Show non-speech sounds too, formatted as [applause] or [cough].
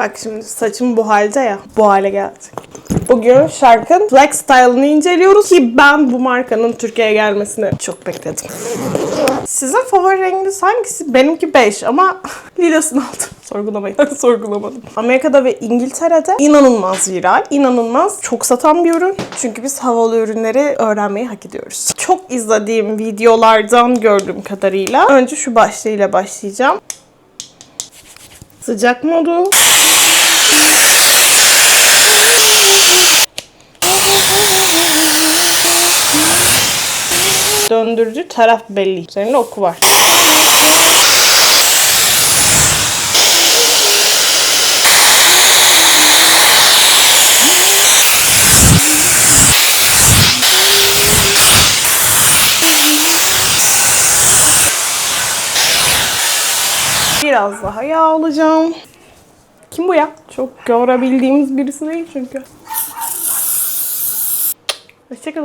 Bak şimdi saçım bu halde ya. Bu hale geldi. Bugün Shark'ın Black Style'ını inceliyoruz ki ben bu markanın Türkiye'ye gelmesini çok bekledim. Sizin favori renginiz hangisi? Benimki 5 ama [laughs] lilasını aldım. Sorgulamayın. [laughs] Sorgulamadım. Amerika'da ve İngiltere'de inanılmaz viral, inanılmaz çok satan bir ürün. Çünkü biz havalı ürünleri öğrenmeyi hak ediyoruz. Çok izlediğim videolardan gördüğüm kadarıyla önce şu başlığıyla başlayacağım. Sıcak modu. Döndürücü taraf belli. Üzerinde oku var. Biraz daha yağ alacağım. Kim bu ya? Çok görebildiğimiz birisi değil çünkü. Hoşçakalın.